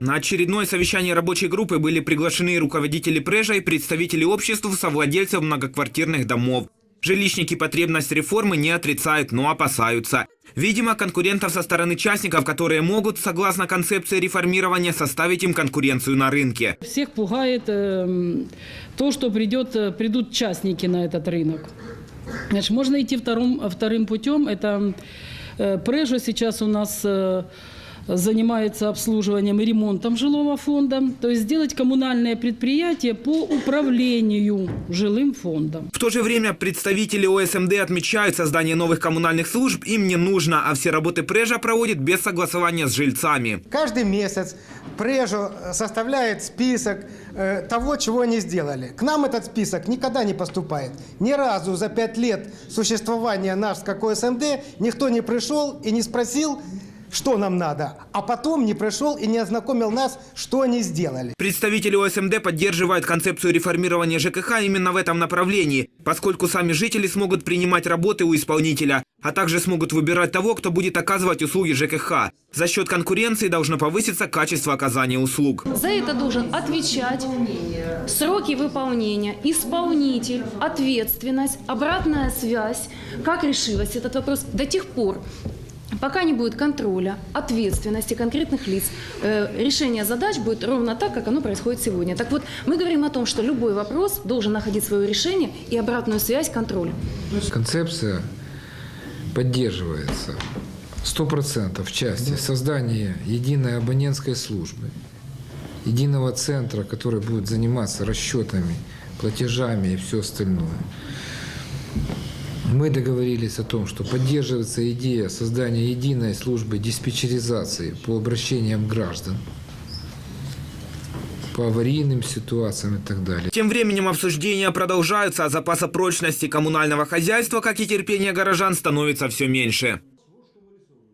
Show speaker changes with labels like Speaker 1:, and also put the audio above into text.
Speaker 1: На очередное совещание рабочей группы были приглашены руководители Прежа и представители обществ совладельцев многоквартирных домов. Жилищники потребность реформы не отрицают, но опасаются. Видимо, конкурентов со стороны частников, которые могут, согласно концепции реформирования, составить им конкуренцию на рынке.
Speaker 2: Всех пугает эм, то, что придет, э, придут частники на этот рынок. Значит, можно идти вторым, вторым путем. Это э, Прежа сейчас у нас э, занимается обслуживанием и ремонтом жилого фонда. То есть сделать коммунальное предприятие по управлению жилым фондом.
Speaker 1: В то же время представители ОСМД отмечают, создание новых коммунальных служб им не нужно, а все работы Прежа проводит без согласования с жильцами.
Speaker 3: Каждый месяц Прежо составляет список э, того, чего они сделали. К нам этот список никогда не поступает. Ни разу за пять лет существования нас как ОСМД никто не пришел и не спросил, что нам надо, а потом не пришел и не ознакомил нас, что они сделали.
Speaker 1: Представители ОСМД поддерживают концепцию реформирования ЖКХ именно в этом направлении, поскольку сами жители смогут принимать работы у исполнителя, а также смогут выбирать того, кто будет оказывать услуги ЖКХ. За счет конкуренции должно повыситься качество оказания услуг.
Speaker 4: За это должен отвечать сроки выполнения, исполнитель, ответственность, обратная связь. Как решилась этот вопрос до тех пор, пока не будет контроля, ответственности конкретных лиц, э, решение задач будет ровно так, как оно происходит сегодня. Так вот, мы говорим о том, что любой вопрос должен находить свое решение и обратную связь, контроль.
Speaker 5: Концепция поддерживается 100% в части создания единой абонентской службы, единого центра, который будет заниматься расчетами, платежами и все остальное. Мы договорились о том, что поддерживается идея создания единой службы диспетчеризации по обращениям граждан, по аварийным ситуациям и так далее.
Speaker 1: Тем временем обсуждения продолжаются, а запаса прочности коммунального хозяйства, как и терпения горожан, становится все меньше.